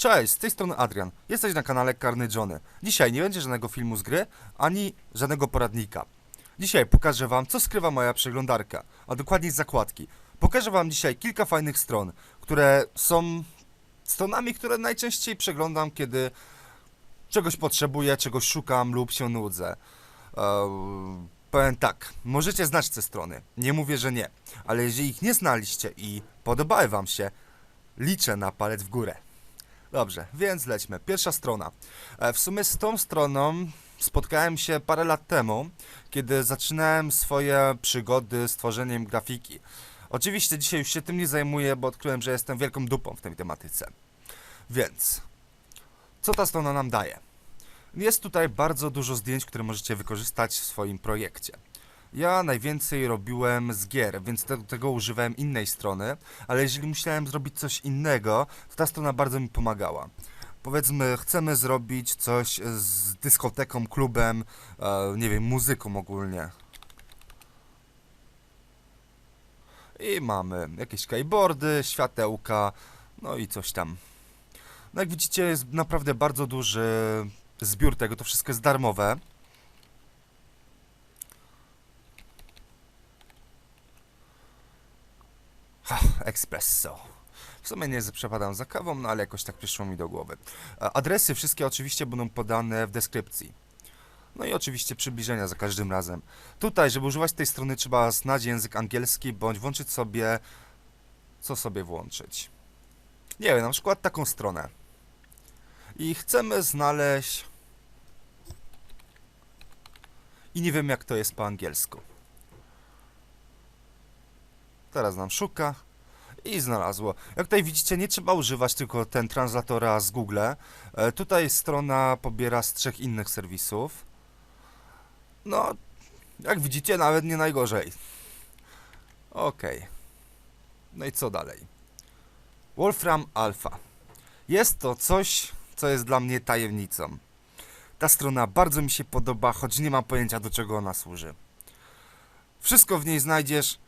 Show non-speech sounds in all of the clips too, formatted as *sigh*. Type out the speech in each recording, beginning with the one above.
Cześć, z tej strony Adrian. Jesteś na kanale Karny Johnny. Dzisiaj nie będzie żadnego filmu z gry, ani żadnego poradnika. Dzisiaj pokażę wam, co skrywa moja przeglądarka, a dokładniej zakładki. Pokażę wam dzisiaj kilka fajnych stron, które są stronami, które najczęściej przeglądam, kiedy czegoś potrzebuję, czegoś szukam lub się nudzę. Eee, powiem tak, możecie znać te strony, nie mówię, że nie, ale jeżeli ich nie znaliście i podobały wam się, liczę na palec w górę. Dobrze, więc lećmy. Pierwsza strona. E, W sumie z tą stroną spotkałem się parę lat temu, kiedy zaczynałem swoje przygody z tworzeniem grafiki. Oczywiście dzisiaj już się tym nie zajmuję, bo odkryłem, że jestem wielką dupą w tej tematyce. Więc, co ta strona nam daje? Jest tutaj bardzo dużo zdjęć, które możecie wykorzystać w swoim projekcie. Ja najwięcej robiłem z gier, więc do tego używałem innej strony, ale jeżeli musiałem zrobić coś innego, to ta strona bardzo mi pomagała. Powiedzmy, chcemy zrobić coś z dyskoteką, klubem, e, nie wiem, muzyką ogólnie. I mamy jakieś keyboardy, światełka, no i coś tam. No jak widzicie, jest naprawdę bardzo duży zbiór tego, to wszystko jest darmowe. Ha, espresso. W sumie nie przepadam za kawą, no ale jakoś tak przyszło mi do głowy. E, Adresy wszystkie oczywiście będą podane w deskrypcji. No i oczywiście przybliżenia za każdym razem. Tutaj, żeby używać tej strony, trzeba znać język angielski, bądź włączyć sobie... Co sobie włączyć? Nie wiem, na przykład taką stronę. I chcemy znaleźć... I nie wiem, jak to jest po angielsku. Teraz nam szuka i znalazło. Jak tutaj widzicie, nie trzeba używać tylko ten translatora z Google. E, tutaj strona pobiera z trzech innych serwisów. No, jak widzicie, nawet nie najgorzej. Okej. No i co dalej? Wolfram Alpha. Jest to coś, co jest dla mnie tajemnicą. Ta strona bardzo mi się podoba, choć nie mam pojęcia do czego ona służy. Wszystko w niej znajdziesz,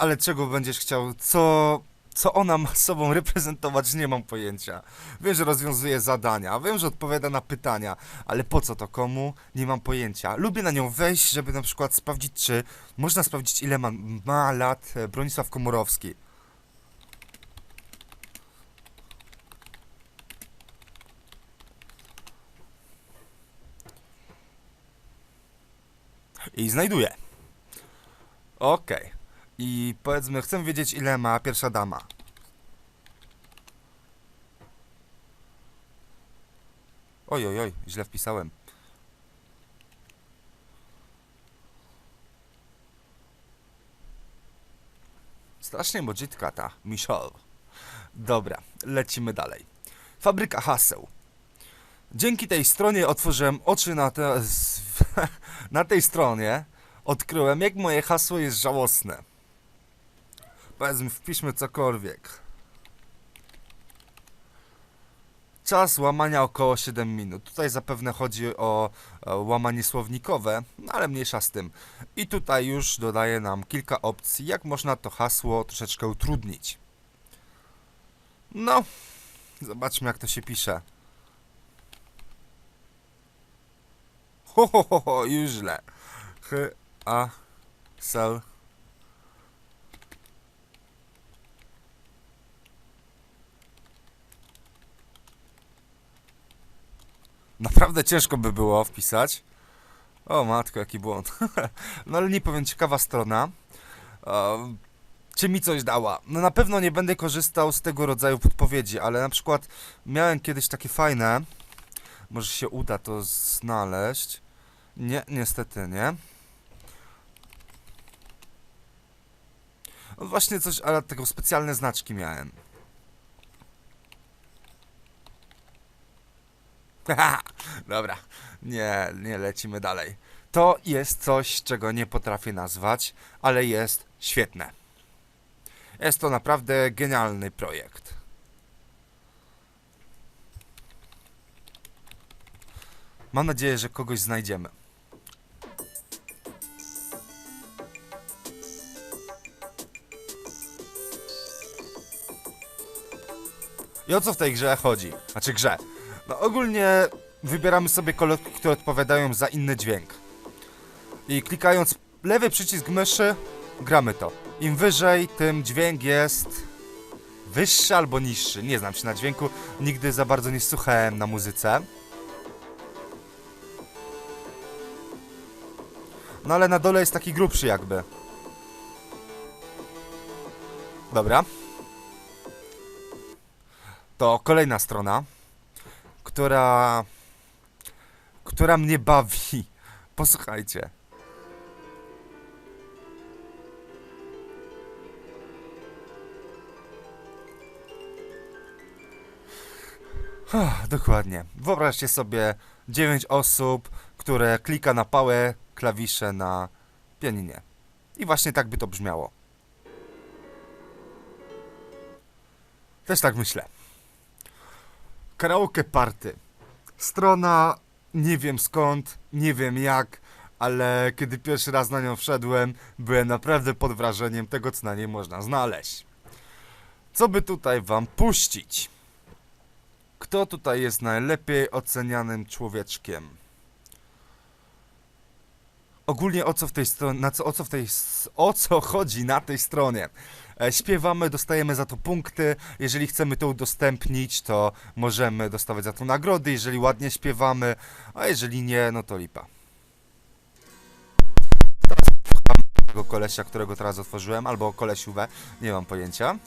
ale czego będziesz chciał, co, co ona ma sobą reprezentować, nie mam pojęcia. Wiem, że rozwiązuje zadania, wiem, że odpowiada na pytania, ale po co to komu, nie mam pojęcia. Lubię na nią wejść, żeby na przykład sprawdzić, czy można sprawdzić, ile ma, ma lat e, Bronisław Komorowski. I znajduję. Okej. I powiedzmy, chcę wiedzieć, ile ma pierwsza dama. Oj, oj, oj, źle wpisałem. Strasznie modzitka ta, Michelle. Dobra, lecimy dalej. Fabryka haseł. Dzięki tej stronie otworzyłem oczy na, te, *laughs* na tej stronie. Odkryłem, jak moje hasło jest żałosne. Powiedzmy, wpiszmy cokolwiek. Czas łamania około 7 minut. Tutaj zapewne chodzi o łamanie słownikowe, no ale mniejsza z tym. I tutaj już dodaje nam kilka opcji, jak można to hasło troszeczkę utrudnić. No, zobaczmy jak to się pisze. Ho, ho, ho, ho już źle. H, A, S, Naprawdę ciężko by było wpisać. O matko, jaki błąd. *laughs* no ale nie powiem, ciekawa strona. Ehm, czy mi coś dała? No na pewno nie będę korzystał z tego rodzaju podpowiedzi, ale na przykład miałem kiedyś takie fajne. Może się uda to znaleźć. Nie, niestety nie. No właśnie coś, ale tego specjalne znaczki miałem. *laughs* Dobra, nie, nie lecimy dalej. To jest coś, czego nie potrafię nazwać, ale jest świetne. Jest to naprawdę genialny projekt. Mam nadzieję, że kogoś znajdziemy. I o co w tej grze chodzi? Znaczy grze. No ogólnie wybieramy sobie kolorki, które odpowiadają za inny dźwięk. I klikając lewy przycisk myszy, gramy to. Im wyżej, tym dźwięk jest wyższy albo niższy. Nie znam się na dźwięku, nigdy za bardzo nie słuchałem na muzyce. No ale na dole jest taki grubszy jakby. Dobra. To kolejna strona, która która mnie bawi. *laughs* Posłuchajcie. Ah, Dokładnie. Wyobraźcie sobie 9 osób, które klika na pałę klawisze na pianinie. I właśnie tak by to brzmiało. Też tak myślę. Karaoke Party. Strona nie wiem skąd, nie wiem jak, ale kiedy pierwszy raz na nią wszedłem, byłem naprawdę pod wrażeniem tego, co na niej można znaleźć. Co by tutaj wam puścić? Kto tutaj jest najlepiej ocenianym człowieczkiem? Ogólnie o co w tej stronie, na co, o co w tej, o co chodzi na tej stronie? E, śpiewamy, dostajemy za to punkty. Jeżeli chcemy to udostępnić, to możemy dostawać za to nagrody, jeżeli ładnie śpiewamy, a jeżeli nie, no to lipa. Teraz tego kolesia, którego teraz otworzyłem, albo kolesiówę, nie mam pojęcia.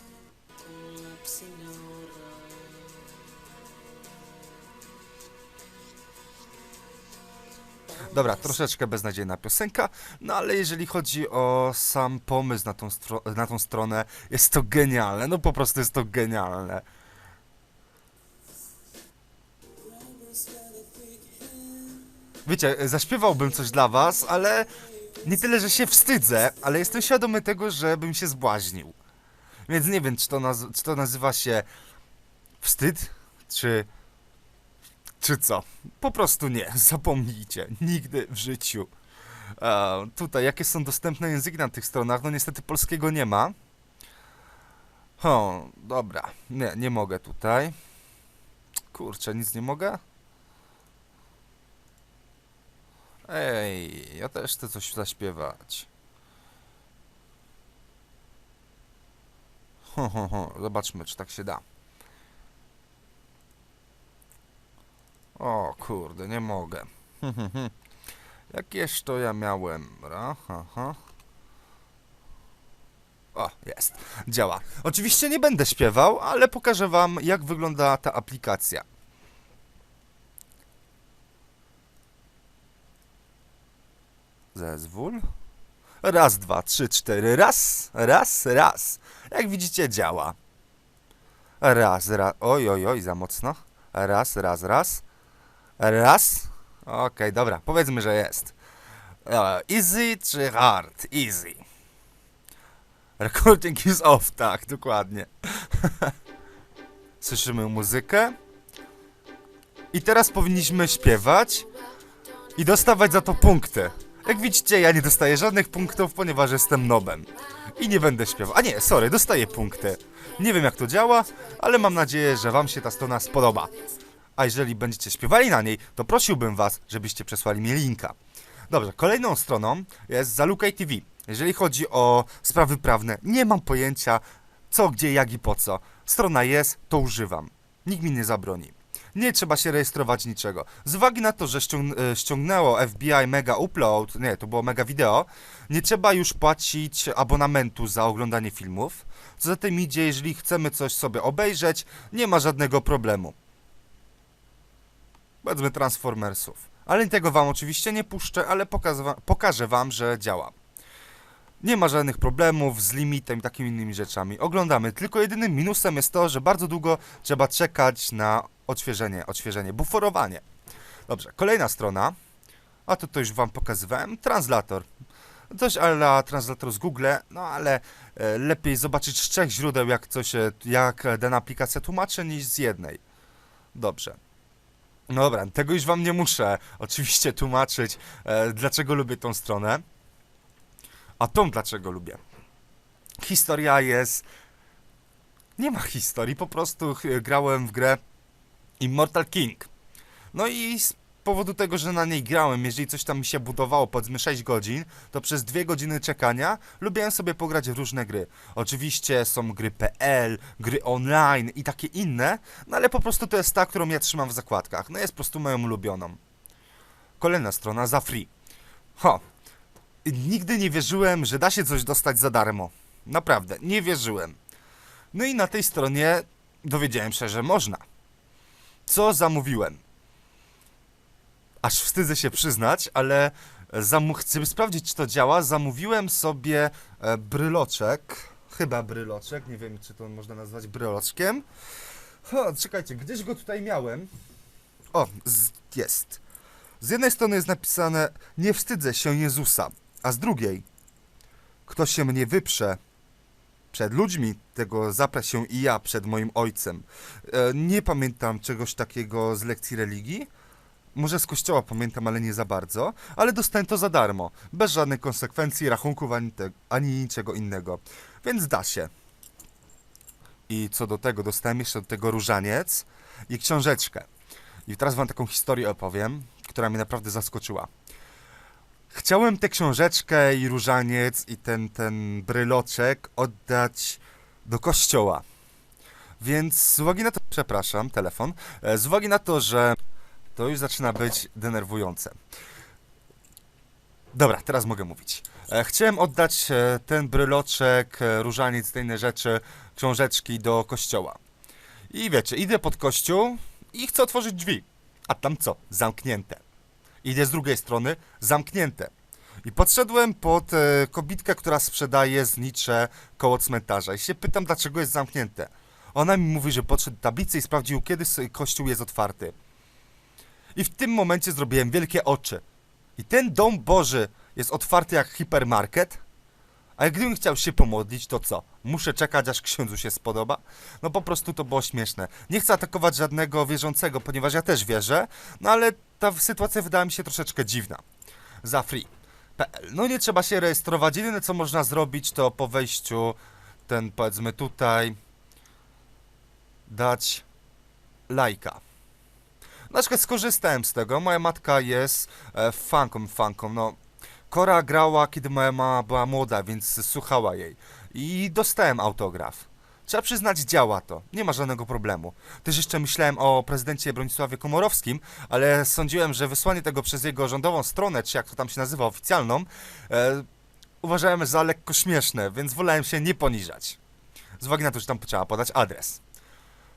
Dobra, troszeczkę beznadziejna piosenka, no ale jeżeli chodzi o sam pomysł na tą, na tą stronę, jest to genialne, no po prostu jest to genialne. Wiecie, zaśpiewałbym coś dla was, ale nie tyle, że się wstydzę, ale jestem świadomy tego, że bym się zbłaźnił. Więc nie wiem, czy to, czy to nazywa się wstyd, czy czy co? Po prostu nie, *laughs* zapomnijcie. Nigdy w życiu. E, tutaj, jakie są dostępne języki na tych stronach? No niestety polskiego nie ma. O, dobra. Nie, nie mogę tutaj. Kurczę, nic nie mogę? Ej, ja też chcę coś zaśpiewać. Ho, ho, ho. Zobaczmy, czy tak się da. O kurde, nie mogę. *laughs* Jakież to ja miałem? Ra, ha, ha. O, jest. Działa. Oczywiście nie będę śpiewał, ale pokażę wam, jak wygląda ta aplikacja. Zezwól. Raz, dwa, trzy, cztery. Raz, raz, raz. Jak widzicie, działa. Raz, raz. Oj, oj, oj, za mocno. Raz, raz, raz. Raz. Okej, dobra, powiedzmy, że jest. E, Easy czy hard? Easy. Recording is off, tak, dokładnie. *laughs* Słyszymy muzykę. I teraz powinniśmy śpiewać i dostawać za to punkty. Jak widzicie, ja nie dostaję żadnych punktów, ponieważ jestem nobem. I nie będę śpiewał. A nie, sorry, dostaję punkty. Nie wiem jak to działa, ale mam nadzieję, że wam się ta strona spodoba. A jeżeli będziecie śpiewali na niej, to prosiłbym was, żebyście przesłali mi linka. Dobrze, kolejną stroną jest Zalukaj TV. Jeżeli chodzi o sprawy prawne, nie mam pojęcia co, gdzie, jak i po co. Strona jest, to używam. Nikt mi nie zabroni. Nie trzeba się rejestrować niczego. Z uwagi na to, że ściąg e, ściągnęło FBI Mega Upload, nie, to było Mega Video, nie trzeba już płacić abonamentu za oglądanie filmów. Co za tym idzie, jeżeli chcemy coś sobie obejrzeć, nie ma żadnego problemu powiedzmy Transformersów. Ale tego wam oczywiście nie puszczę, ale pokażę wam, że działa. Nie ma żadnych problemów z limitem i takimi innymi rzeczami. Oglądamy. Tylko jedynym minusem jest to, że bardzo długo trzeba czekać na odświeżenie, odświeżenie, buforowanie. Dobrze, kolejna strona. A to to już wam pokazywałem. Translator. Coś ala translator z Google, no ale e, lepiej zobaczyć z trzech źródeł, jak coś, jak dana aplikacja tłumaczy, niż z jednej. Dobrze. No Dobra, tego już wam nie muszę oczywiście tłumaczyć, e, dlaczego lubię tą stronę. A tą dlaczego lubię. Historia jest Nie ma historii, po prostu ch- grałem w grę Immortal King. No i powodu tego, że na niej grałem, jeżeli coś tam mi się budowało, powiedzmy 6 godzin, to przez 2 godziny czekania lubiłem sobie pograć w różne gry. Oczywiście są gry PL, gry online i takie inne, no ale po prostu to jest ta, którą ja trzymam w zakładkach. No jest po prostu moją ulubioną. Kolejna strona za free. Ho. Nigdy nie wierzyłem, że da się coś dostać za darmo. Naprawdę, nie wierzyłem. No i na tej stronie dowiedziałem się, że można. Co zamówiłem? Aż wstydzę się przyznać, ale chcę sprawdzić, czy to działa. Zamówiłem sobie e, bryloczek. Chyba bryloczek, nie wiem, czy to można nazwać bryloczkiem. O, czekajcie, gdzieś go tutaj miałem. O, z, jest. Z jednej strony jest napisane Nie wstydzę się Jezusa, a z drugiej Kto się mnie wyprze przed ludźmi, tego zaprę się i ja przed moim ojcem. E, nie pamiętam czegoś takiego z lekcji religii. Może z kościoła pamiętam, ale nie za bardzo. Ale dostałem to za darmo. Bez żadnych konsekwencji, rachunków ani, te, ani niczego innego. Więc da się. I co do tego, dostałem jeszcze do tego różaniec i książeczkę. I teraz wam taką historię opowiem, która mnie naprawdę zaskoczyła. Chciałem tę książeczkę i różaniec i ten, ten bryloczek oddać do kościoła. Więc z uwagi na to, przepraszam, telefon, e, z uwagi na to, że to już zaczyna być denerwujące. Dobra, teraz mogę mówić. E, Chciałem oddać e, ten bryloczek, e, różaniec, te inne rzeczy, książeczki do kościoła. I wiecie, idę pod kościół i chcę otworzyć drzwi. A tam co? Zamknięte. Idę z drugiej strony, zamknięte. I podszedłem pod kobitkę, która sprzedaje znicze koło cmentarza. I się pytam, dlaczego jest zamknięte. Ona mi mówi, że podszedł do tablicy i sprawdził, kiedy kościół jest otwarty. I w tym momencie zrobiłem wielkie oczy. I ten dom Boży jest otwarty jak hipermarket? A gdybym chciał się pomodlić, to co? Muszę czekać, aż księdzu się spodoba? No po prostu to było śmieszne. Nie chcę atakować żadnego wierzącego, ponieważ ja też wierzę, no ale ta sytuacja wydała mi się troszeczkę dziwna. Za free. PL. No nie trzeba się rejestrować. Jedyne co można zrobić to po wejściu ten powiedzmy tutaj dać lajka. Na przykład skorzystałem z tego. Moja matka jest e, fanką, fanką. No, Kora grała, kiedy moja mama była młoda, więc słuchała jej. I dostałem autograf. Trzeba przyznać, działa to. Nie ma żadnego problemu. Też jeszcze myślałem o prezydencie Bronisławie Komorowskim, ale sądziłem, że wysłanie tego przez jego rządową stronę, czy jak to tam się nazywa, oficjalną, e, uważałem za lekko śmieszne, więc wolałem się nie poniżać. Z uwagi na to, że tam trzeba podać adres.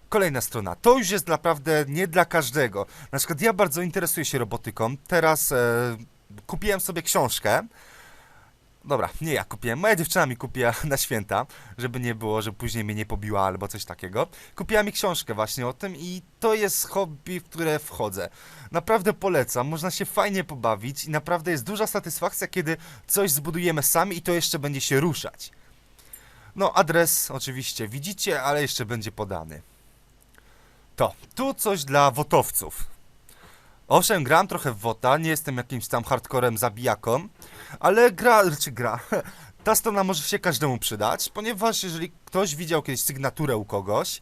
Kolejna strona. To już jest naprawdę nie dla każdego. Na przykład ja bardzo interesuję się robotyką. Teraz e, kupiłem sobie książkę. Dobra, nie ja kupiłem. Moja dziewczyna mi kupiła *laughs* na święta, żeby nie było, że później mnie nie pobiła albo coś takiego. Kupiła mi książkę właśnie o tym i to jest hobby, w które wchodzę. Naprawdę polecam, można się fajnie pobawić i naprawdę jest duża satysfakcja, kiedy coś zbudujemy sami i to jeszcze będzie się ruszać. No, adres oczywiście widzicie, ale jeszcze będzie podany. To, tu coś dla wotowców. Owszem, gram trochę w WOTA, nie jestem jakimś tam hardcorem zabijaką, ale gra, czy gra, *laughs* ta strona może się każdemu przydać, ponieważ jeżeli ktoś widział kiedyś sygnaturę u kogoś,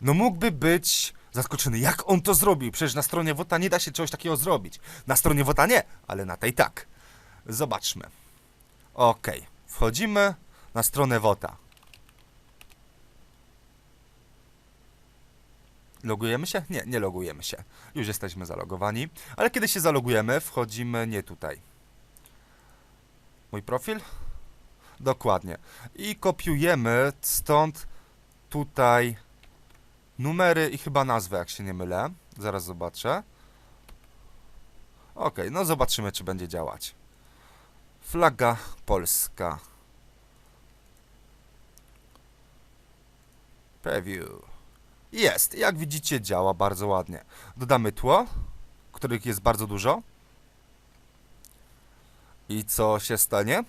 no mógłby być zaskoczony, jak on to zrobił, przecież na stronie WOTA nie da się czegoś takiego zrobić. Na stronie WOTA nie, ale na tej tak. Zobaczmy. Okej, wchodzimy na stronę WOTA. Logujemy się? Nie, nie logujemy się. Już jesteśmy zalogowani. Ale kiedy się zalogujemy, wchodzimy nie tutaj. Mój profil? Dokładnie. I kopiujemy stąd tutaj numery i chyba nazwę, jak się nie mylę. Zaraz zobaczę. Ok, no zobaczymy, czy będzie działać. Flaga polska. Preview. Jest, jak widzicie działa bardzo ładnie. Dodamy tło, których jest bardzo dużo. I co się stanie?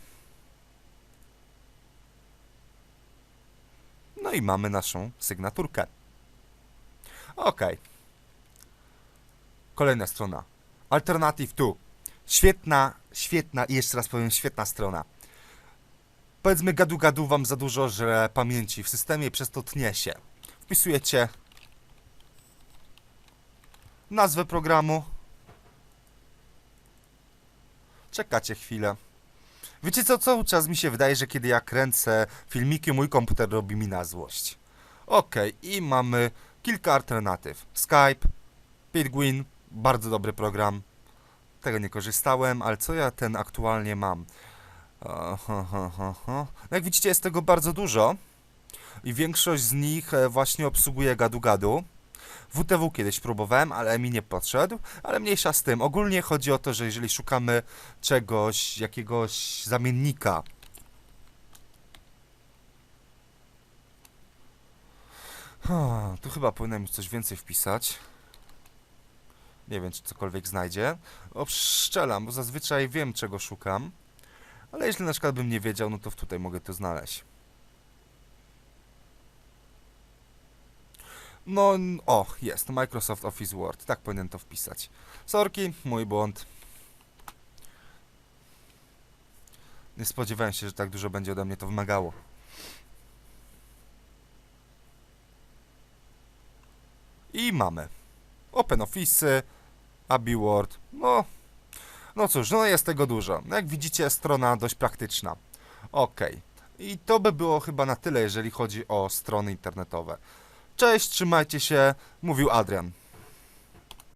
No i mamy naszą sygnaturkę. Ok. Kolejna strona. Alternative 2. Świetna, świetna i jeszcze raz powiem świetna strona. powiedzmy gadu gadu wam za dużo, że pamięci w systemie przez to tnie się. Wpisujecie nazwę programu. Czekacie chwilę. Wiecie co, cały czas mi się wydaje, że kiedy ja kręcę filmiki, mój komputer robi mi na złość. Okej, i mamy kilka alternatyw. Skype, Pitguin, bardzo dobry program. Tego nie korzystałem, ale co ja ten aktualnie mam? No jak widzicie, jest tego bardzo dużo. I większość z nich e, właśnie obsługuje gadu-gadu. WTW kiedyś próbowałem, ale mi nie podszedł, ale mniejsza z tym. Ogólnie chodzi o to, że jeżeli szukamy czegoś, jakiegoś zamiennika, tu chyba powinienem coś więcej wpisać. Nie wiem, czy cokolwiek znajdzie. O, pszczelam, bo zazwyczaj wiem, czego szukam. Ale jeśli na przykład bym nie wiedział, no to tutaj mogę to znaleźć. No, o, jest, Microsoft Office Word, tak powinien to wpisać. Sorki, mój błąd. Nie spodziewałem się, że tak dużo będzie ode mnie to wymagało. I mamy. Open Office, Abi Word, no... No cóż, no jest tego dużo. Jak widzicie, strona dość praktyczna. Ok. I to by było chyba na tyle, jeżeli chodzi o strony internetowe. Cześć, trzymajcie się, mówił Adrian.